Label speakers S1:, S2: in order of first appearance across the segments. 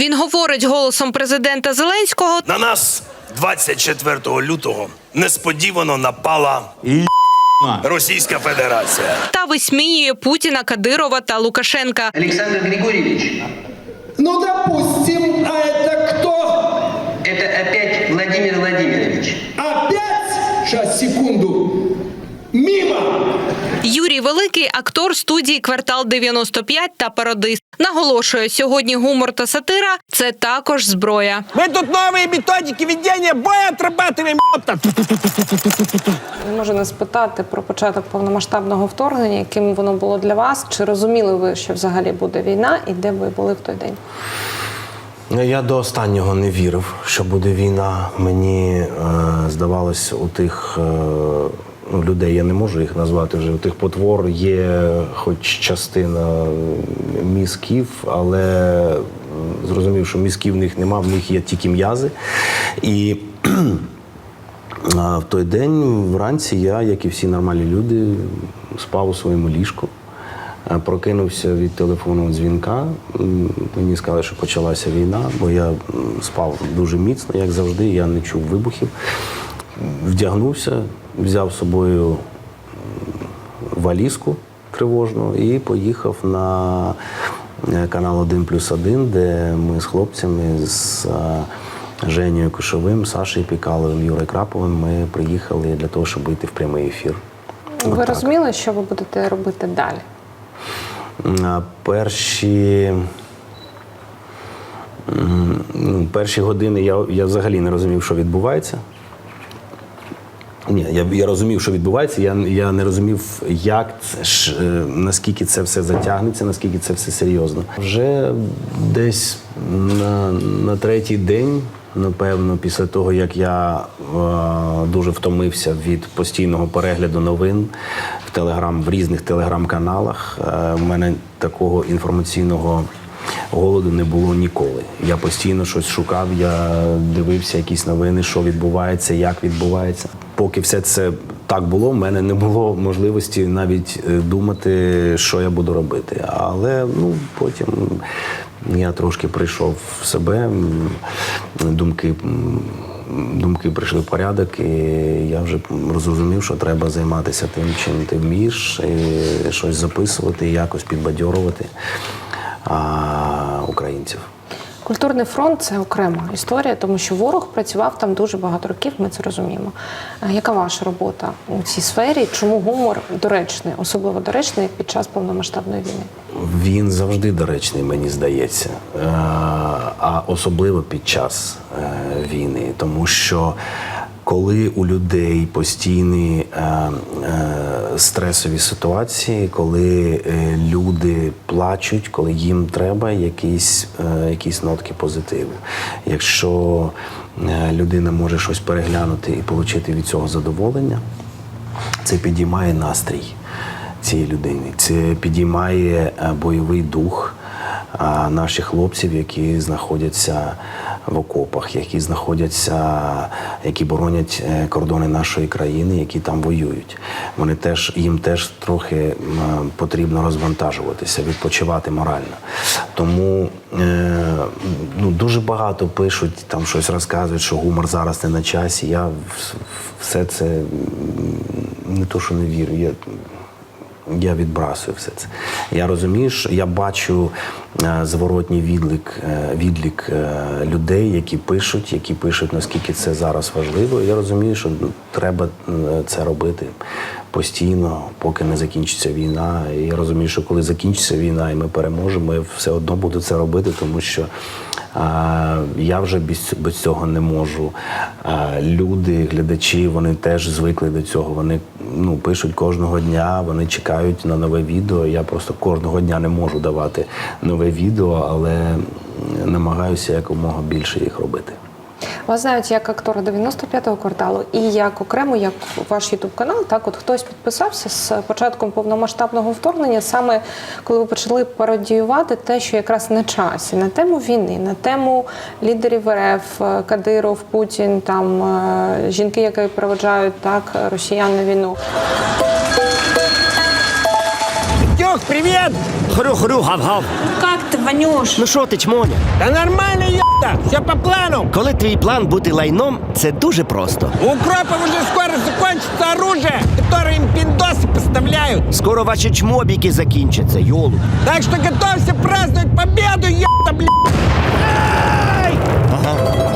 S1: Він говорить голосом президента Зеленського
S2: На нас 24 лютого несподівано напала Російська Федерація.
S1: та висміює Путіна, Кадирова та Лукашенка.
S3: Александр Григорьевич,
S4: Ну, допустим, а это кто?
S3: это опять Владимир Владимирович.
S4: Опять? Сейчас, секунду. Мимо!
S1: Юрій Великий актор студії Квартал 95 та пародист. Наголошує, сьогодні гумор та сатира це також зброя.
S5: Мы тут новые методики ведения боя отрабатываем. ёпта.
S6: Не можу не спитати про початок повномасштабного вторгнення, яким воно було для вас. Чи розуміли ви, що взагалі буде війна, і де ви були в той день?
S7: Я до останнього не вірив, що буде війна. Мені е, здавалось, у тих е, ну, людей, я не можу їх назвати вже, у тих потвор є хоч частина мізків, але зрозумів, що мізків в них нема, в них є тільки м'язи. І в той день вранці я, як і всі нормальні люди, спав у своєму ліжку. Прокинувся від телефонного дзвінка. Мені сказали, що почалася війна, бо я спав дуже міцно, як завжди, я не чув вибухів. Вдягнувся, взяв з собою валізку тривожну і поїхав на е, канал 1 плюс 1, де ми з хлопцями з е, Женєю Кошовим, Сашею Пікаловим, Юрою Краповим ми приїхали для того, щоб вийти в прямий ефір.
S6: Ви
S7: Отак.
S6: розуміли, що ви будете робити далі?
S7: Перші, ну, перші години я, я взагалі не розумів, що відбувається. Ні, я, я розумів, що відбувається. Я, я не розумів, як це ж, е, наскільки це все затягнеться, наскільки це все серйозно. Вже десь на, на третій день, напевно, після того, як я е, дуже втомився від постійного перегляду новин в телеграм, в різних телеграм-каналах, е, в мене такого інформаційного голоду не було ніколи. Я постійно щось шукав, я дивився якісь новини, що відбувається, як відбувається. Поки все це так було, в мене не було можливості навіть е, думати, що я буду робити. Але ну потім я трошки прийшов в себе, думки. Думки прийшли в порядок, і я вже зрозумів, що треба займатися тим, чим ти вмієш, і щось записувати, і якось підбадьорувати українців.
S6: Культурний фронт це окрема історія, тому що ворог працював там дуже багато років. Ми це розуміємо. Яка ваша робота у цій сфері? Чому гумор доречний, особливо доречний під час повномасштабної війни?
S7: Він завжди доречний, мені здається, Е, а особливо під час е, війни, тому що коли у людей постійні е, е, стресові ситуації, коли е, люди плачуть, коли їм треба якісь, е, якісь нотки позитиву. Якщо е, людина може щось переглянути і отримати від цього задоволення, це підіймає настрій цієї людини. Це підіймає е, бойовий дух а, наших хлопців, які знаходяться в окопах, які знаходяться, які боронять е, кордони нашої країни, які там воюють. Вони теж їм теж трохи потрібно розвантажуватися, відпочивати морально. Тому е, ну, дуже багато пишуть, там щось розказують, що гумор зараз не на часі. Я все це не то, що не вірю. Я, я відбрасую все це. Я розумію, що я бачу е, зворотній відлік, е, відлік е, людей, які пишуть, які пишуть, наскільки це зараз важливо. Я розумію, що треба це робити постійно, поки не закінчиться війна. І я розумію, що коли закінчиться війна і ми переможемо, я все одно буду це робити, тому що я вже без, без цього не можу. Люди, глядачі, вони теж звикли до цього. Вони ну, пишуть кожного дня, вони чекають на нове відео. Я просто кожного дня не можу давати нове відео, але намагаюся якомога більше їх робити.
S6: Вас знають як актора 95-го кварталу і як окремо, як ваш ютуб канал. Так, от хтось підписався з початком повномасштабного вторгнення, саме коли ви почали пародіювати те, що якраз на часі, на тему війни, на тему лідерів РФ, е, Кадиров, Путін, там е, жінки, які проведжають так росіян на війну.
S5: Тёх, привет! Хрю-хрю, гав-гав.
S8: Как Ванюш.
S9: Ну що ти, чмоня?
S5: Да нормально, ебта, все по плану.
S9: Коли твій план бути лайном, це дуже просто.
S5: У укропов уже скоро закончится оружие, которое им пиндосы поставляют.
S9: Скоро ваші чмобіки закінчаться, йолу.
S5: Так что готовься праздновать победу, ебта, блядь.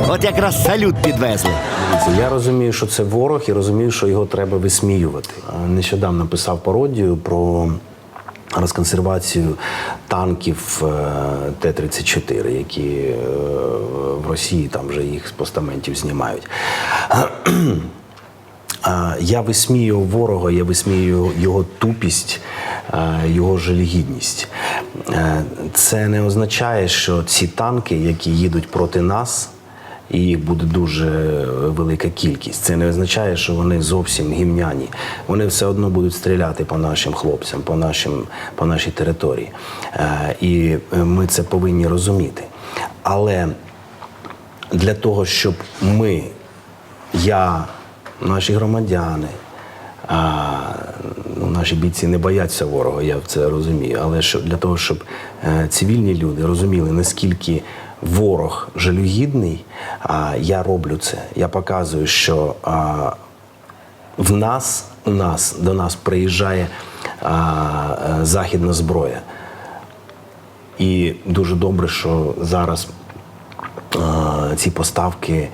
S9: От якраз салют підвезли.
S7: Дивіться, Я розумію, що це ворог, і розумію, що його треба висміювати. А Нещодавно писав пародію про розконсервацію танків е, Т-34, які е, в Росії там вже їх з постаментів знімають. Я висміював ворога, я висміюю його тупість, е, його жалігідність. Це не означає, що ці танки, які їдуть проти нас, і їх буде дуже велика кількість. Це не означає, що вони зовсім гімняні. Вони все одно будуть стріляти по нашим хлопцям, по, нашим, по нашій території. Е, І ми це повинні розуміти. Але для того, щоб ми, я, наші громадяни, ну, наші бійці не бояться ворога, я це розумію. Але що для того, щоб е, цивільні люди розуміли, наскільки ворог жалюгідний, а, я роблю це. Я показую, що а, в нас, у нас до нас приїжджає а, е, західна зброя. І дуже добре, що зараз а, ці поставки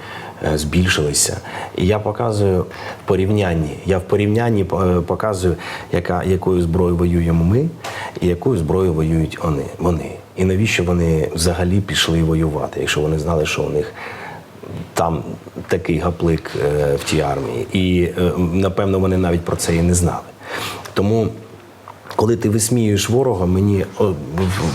S7: збільшилися. І я показую в порівнянні. Я в порівнянні е, показую, яка, якою зброєю воюємо ми і якою зброєю воюють вони. вони. І навіщо вони взагалі пішли воювати, якщо вони знали, що у них там такий гаплик е, в тій армії. І е, напевно вони навіть про це і не знали. Тому коли ти висміюєш ворога, мені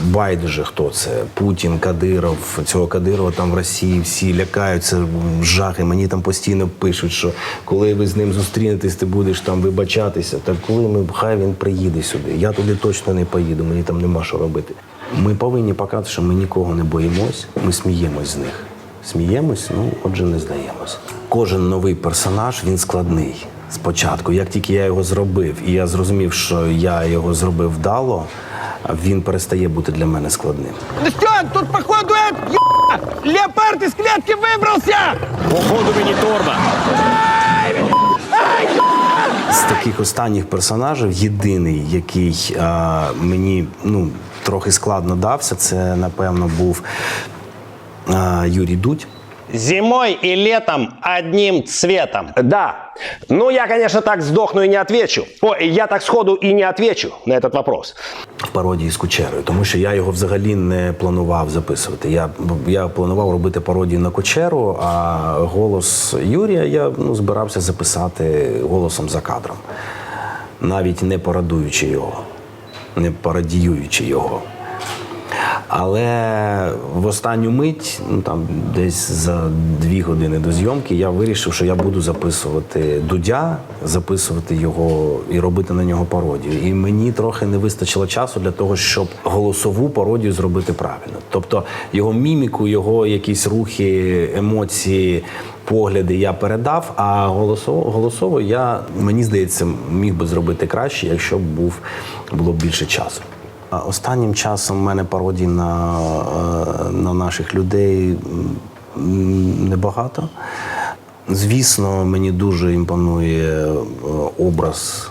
S7: байдуже, хто це. Путін, Кадиров, цього Кадирова там в Росії всі лякаються, жахи. Мені там постійно пишуть, що коли ви з ним зустрінетесь, ти будеш там вибачатися. Так коли ми хай він приїде сюди. Я туди точно не поїду, мені там нема що робити. Ми повинні показати, що ми нікого не боїмось, ми сміємось з них. Сміємось, ну отже, не здаємось. Кожен новий персонаж він складний спочатку. Як тільки я його зробив, і я зрозумів, що я його зробив вдало, він перестає бути для мене складним.
S5: Ну что, тут походу ебта, леопард из клетки выбрался.
S9: Походу мені торба.
S7: З таких останніх персонажів єдиний, який а, мені ну, трохи складно дався, це напевно був а, Юрій Дудь.
S10: Зимой и летом одним цветом.
S11: Да. Ну, я, конечно, так сдохну и не отвечу. Ой, я так сходу и не отвечу на этот вопрос.
S7: в пародії з Кучерою, тому що я його взагалі не планував записувати. Я, я планував робити пародію на Кучеру, а голос Юрія я ну, збирався записати голосом за кадром, навіть не пародуючи його, не пародіюючи його. Але в останню мить, ну там десь за дві години до зйомки, я вирішив, що я буду записувати Дудя, записувати його і робити на нього пародію. І мені трохи не вистачило часу для того, щоб голосову пародію зробити правильно. Тобто його міміку, його якісь рухи, емоції. Погляди я передав, а голосово, голосово я мені здається міг би зробити краще, якщо б був було більше часу. А Останнім часом в мене пародій на, е, на наших людей небагато. Звісно, мені дуже імпонує е, образ,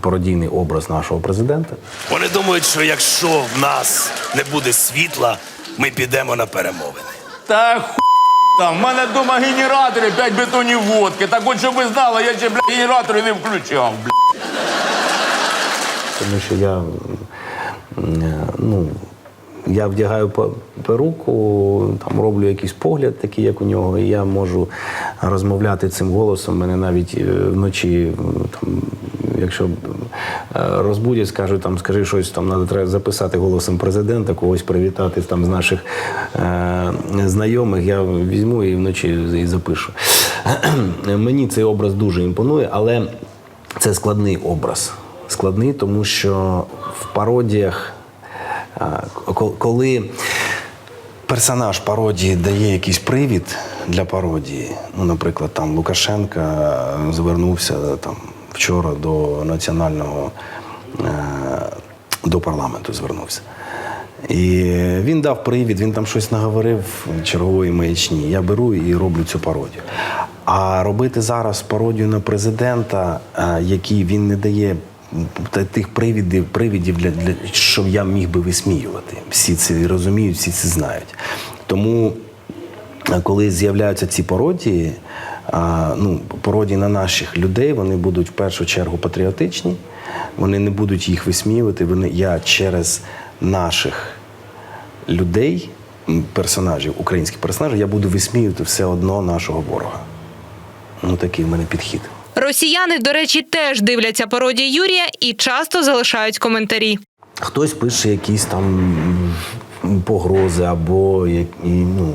S7: пародійний образ нашого президента.
S2: Вони думають, що якщо в нас не буде світла, ми підемо на перемовини.
S12: Та ху там, в мене вдома генератори, 5 бетонів водки. Так от, щоб ви знали, я ще, бля, генератори не включав, бля.
S7: Тому що я, ну, я вдягаю перуку, там роблю якийсь погляд, такий, як у нього, і я можу розмовляти цим голосом. Мене навіть е, вночі, там, якщо е, розбудять, скажуть, там, скажи щось, там треба треба записати голосом президента, когось привітати там з наших е, знайомих. Я візьму і вночі і запишу. Мені цей образ дуже імпонує, але це складний образ. Складний, тому що в пародіях, коли персонаж пародії дає якийсь привід для пародії, ну, наприклад, там Лукашенка звернувся там вчора до національного е, до парламенту звернувся. І він дав привід, він там щось наговорив чергової маячні. Я беру і роблю цю пародію. А робити зараз пародію на президента, е, який він не дає тих привідів, привідів для, для щоб я міг би висміювати. Всі це розуміють, всі це знають. Тому коли з'являються ці пародії, а, ну, пародії на наших людей, вони будуть в першу чергу патріотичні, вони не будуть їх висміювати. Вони, я через наших людей, персонажів, українських персонажів, я буду висміювати все одно нашого ворога. Ну, такий в мене підхід.
S1: Росіяни, до речі, теж дивляться пародії Юрія і часто залишають коментарі.
S7: Хтось пише якісь там погрози або ну,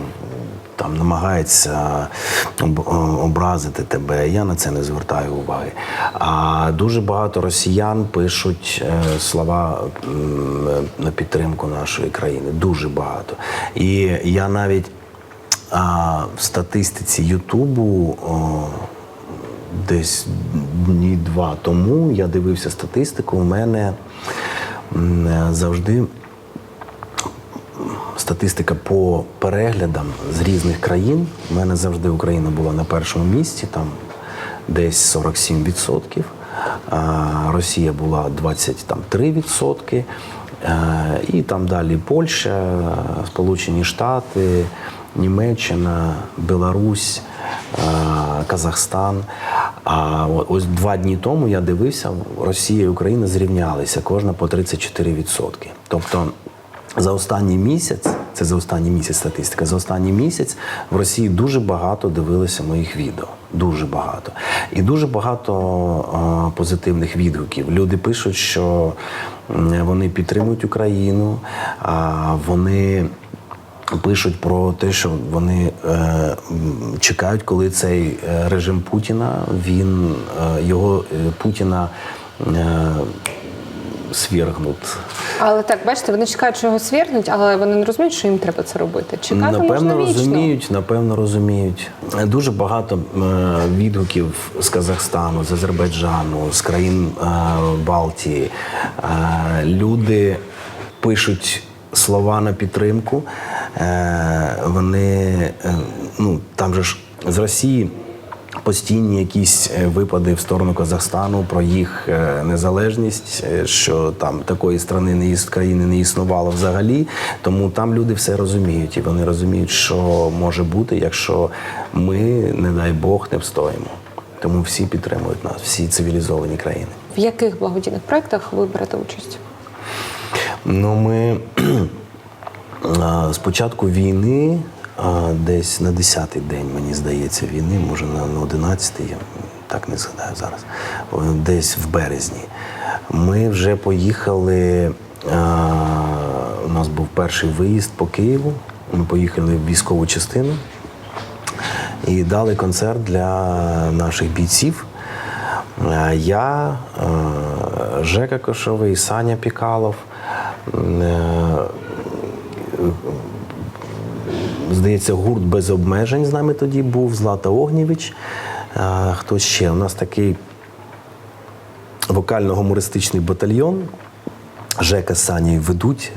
S7: там намагається образити тебе. Я на це не звертаю уваги. А дуже багато росіян пишуть е, слова на підтримку нашої країни. Дуже багато. І я навіть в статистиці Ютубу. Десь дні два тому я дивився статистику. У мене е, завжди статистика по переглядам з різних країн. У мене завжди Україна була на першому місці, там десь 47%. а Росія була 23%. е, І там далі Польща, Сполучені Штати, Німеччина, Білорусь, Казахстан. А ось два дні тому я дивився, Росія і Україна зрівнялися, кожна по 34%. Тобто за останній місяць, це за останній місяць статистика, за останній місяць в Росії дуже багато дивилися моїх відео. Дуже багато. І дуже багато е, позитивних відгуків. Люди пишуть, що вони підтримують Україну, а вони. Пишуть про те, що вони е, чекають, коли цей е, режим Путіна, він е, його е, Путіна е, свергнуть.
S6: Але так, бачите, вони чекають, що його свергнуть, але вони не розуміють, що їм треба це робити. Чекати
S7: напевно
S6: можна вічно.
S7: розуміють, напевно розуміють. Дуже багато е, відгуків з Казахстану, з Азербайджану, з країн е, Балтії. Е, люди пишуть слова на підтримку. Е, вони е, ну там же ж з Росії. Постійні якісь е, випади в сторону Казахстану про їх незалежність, що там такої страни не країни не існувало взагалі. Тому там люди все розуміють, і вони розуміють, що може бути, якщо ми, не дай Бог, не встоїмо. Тому всі підтримують нас, всі цивілізовані країни.
S6: В яких благодійних проєктах ви берете участь?
S7: Ну, ми з початку війни, десь на 10-й день, мені здається, війни, може на, на 11-й, я так не згадаю зараз, десь в березні. Ми вже поїхали. У нас був перший виїзд по Києву. Ми поїхали в військову частину і дали концерт для наших бійців. Е, Я, е, Жека Кошовий, Саня Пікалов. Е, Здається, гурт без обмежень з нами тоді був, Злата Огнєвич. Е, Хто ще? У нас такий вокально-гумористичний батальйон. Жека з Санєю ведуть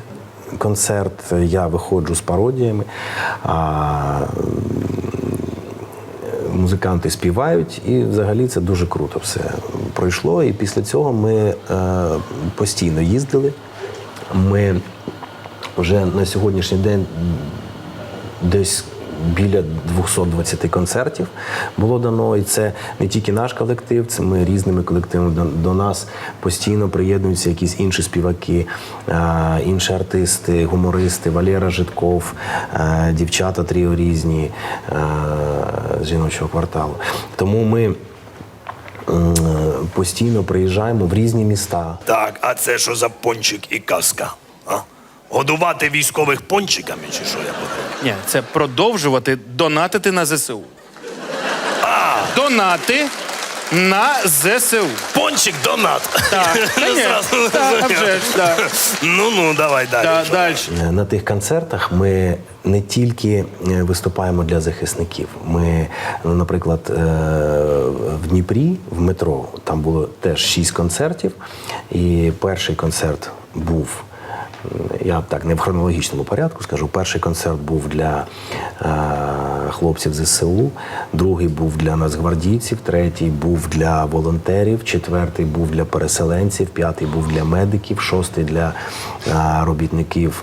S7: концерт, я виходжу з пародіями. А музиканти співають, і взагалі це дуже круто все пройшло. І після цього ми е, постійно їздили. Ми вже на сьогоднішній день десь біля 220 концертів було дано. І це не тільки наш колектив, це ми різними колективами. До, до нас постійно приєднуються якісь інші співаки, е, інші артисти, гумористи, Валера Житков, е, дівчата тріо різні е, з жіночого кварталу. Тому ми. Постійно приїжджаємо в різні міста.
S2: Так, а це що за пончик і казка? А? Годувати військових пончиками чи що я подумав?
S8: Ні, це продовжувати донатити на ЗСУ. Донати на ЗСУ.
S2: Пончик донат.
S8: Так,
S2: Ну,
S8: ні,
S2: зразу
S8: так, а вже ж, так.
S2: Ну ну давай далі.
S8: Да, далі.
S7: Е, На тих концертах ми не тільки е, виступаємо для захисників. Ми, ну, наприклад, е, в Дніпрі в метро там було теж шість концертів. І перший концерт був Я так не в хронологічному порядку скажу. Перший концерт був для е, хлопців ЗСУ, другий був для нацгвардійців, третій був для волонтерів, четвертий був для переселенців, п'ятий був для медиків, шостий для е, робітників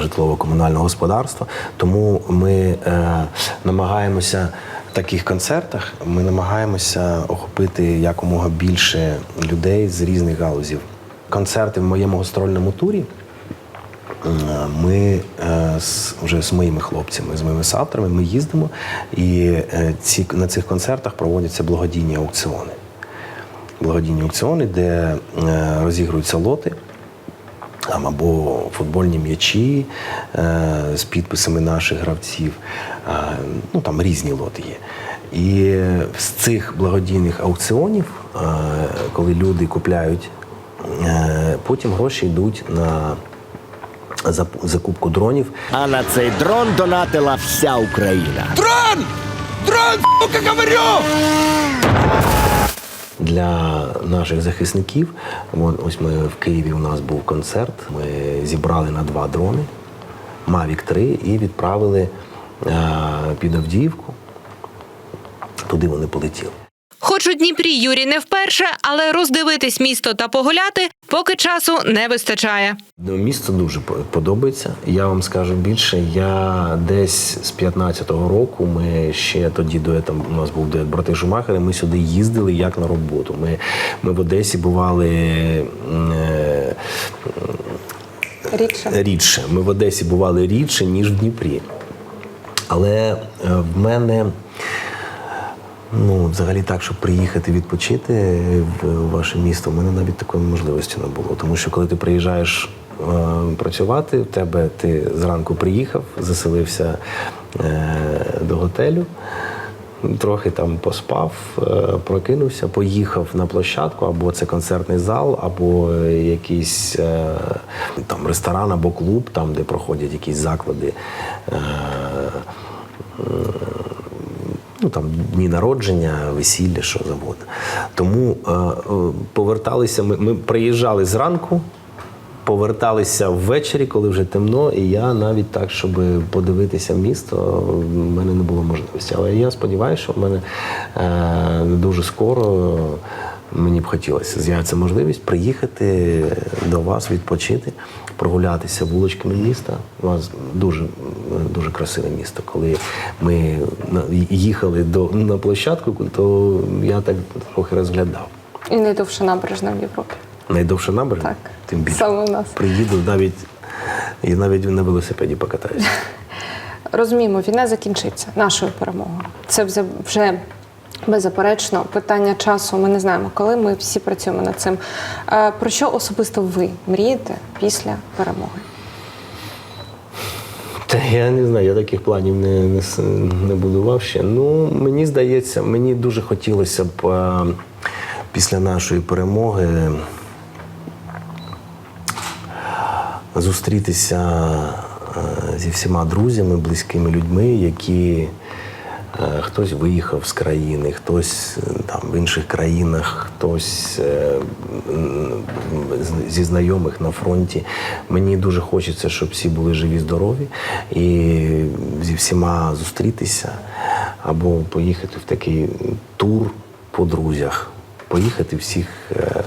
S7: житлово-комунального господарства. Тому ми е, намагаємося в таких концертах, ми намагаємося охопити якомога більше людей з різних галузів. Концерти в моєму гастрольному турі. Ми е, з, вже з моїми хлопцями, з моїми соавторами, ми їздимо, і е, ці, на цих концертах проводяться благодійні аукціони. Благодійні аукціони, де е, розігруються лоти або футбольні м'ячі з підписами наших гравців. Ну там різні лоти є. І з цих благодійних аукціонів, коли люди купляють, потім гроші йдуть на закупку дронів.
S9: А на цей дрон донатила вся Україна.
S5: Дрон! Дрон, сука, говорю!
S7: для наших захисників. Ось ми в Києві у нас був концерт. Ми зібрали на два дрони Mavic 3 і відправили е, під Авдіївку. Туди вони полетіли.
S1: Хоч у Дніпрі Юрій не вперше, але роздивитись місто та погуляти поки часу не вистачає.
S7: Ну, Місто дуже подобається. Я вам скажу більше. Я десь з 15-го року. Ми ще тоді дуетом у нас був дует брати Шумахери. Ми сюди їздили як на роботу. Ми, ми в Одесі бували. е,
S6: Рідше.
S7: рідше. Ми в Одесі бували рідше, ніж в Дніпрі. Але е, в мене, ну, взагалі так, щоб приїхати відпочити в ваше місто, в мене навіть такої можливості не було. Тому що коли ти приїжджаєш е, працювати, в тебе ти зранку приїхав, заселився е, до готелю. Трохи там поспав, е, прокинувся, поїхав на площадку, або це концертний зал, або якийсь е, там ресторан або клуб, там, де проходять якісь заклади. е, Ну там дні народження, весілля, що завгодно. Тому е, е, поверталися. Ми, ми приїжджали зранку, поверталися ввечері, коли вже темно, і я навіть так, щоб подивитися місто, в мене не було можливості. Але я сподіваюся, що в мене е, дуже скоро мені б хотілося з'явиться можливість приїхати до вас, відпочити, прогулятися вуличками міста. У вас дуже, дуже красиве місто. Коли ми їхали до, на площадку, то я так трохи розглядав.
S6: І найдовша набережна в Європі.
S7: Найдовша набережна,
S6: Так.
S7: тим більше.
S6: Саме у нас.
S7: Приїду навіть і навіть на велосипеді покатаюся.
S6: Розуміємо, війна закінчиться нашою перемогою. Це вже беззаперечно питання часу. Ми не знаємо, коли ми всі працюємо над цим. Е, Про що особисто ви мрієте після перемоги?
S7: Та я не знаю, я таких планів не, не, не будував ще. Ну, мені здається, мені дуже хотілося б е, після нашої перемоги зустрітися е, зі всіма друзями, близькими людьми, які хтось виїхав з країни, хтось е, там в інших країнах, хтось е, зі знайомих на фронті. Мені дуже хочеться, щоб всі були живі, здорові і зі всіма зустрітися або поїхати в такий тур по друзях, поїхати всіх. е,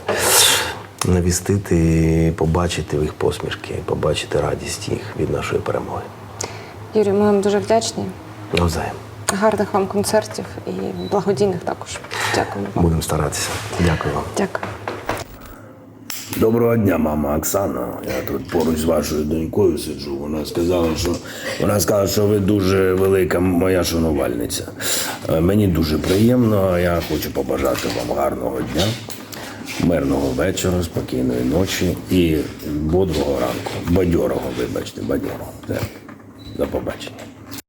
S7: Навістити, побачити їх посмішки, побачити радість їх від нашої перемоги.
S6: Юрій, ми вам дуже вдячні.
S7: Навзаєм.
S6: Гарних вам концертів і благодійних також. Дякую вам.
S7: Будемо старатися. Дякую вам.
S6: Дякую.
S2: Доброго дня, мама Оксана. Я тут поруч з вашою донькою сиджу. Вона сказала, що вона сказала, що ви дуже велика моя шанувальниця. Е, Мені дуже приємно. Я хочу побажати вам гарного дня, мирного вечора, спокійної ночі і бодрого ранку. Бадьорого, вибачте, бадьорого. Все. До побачення.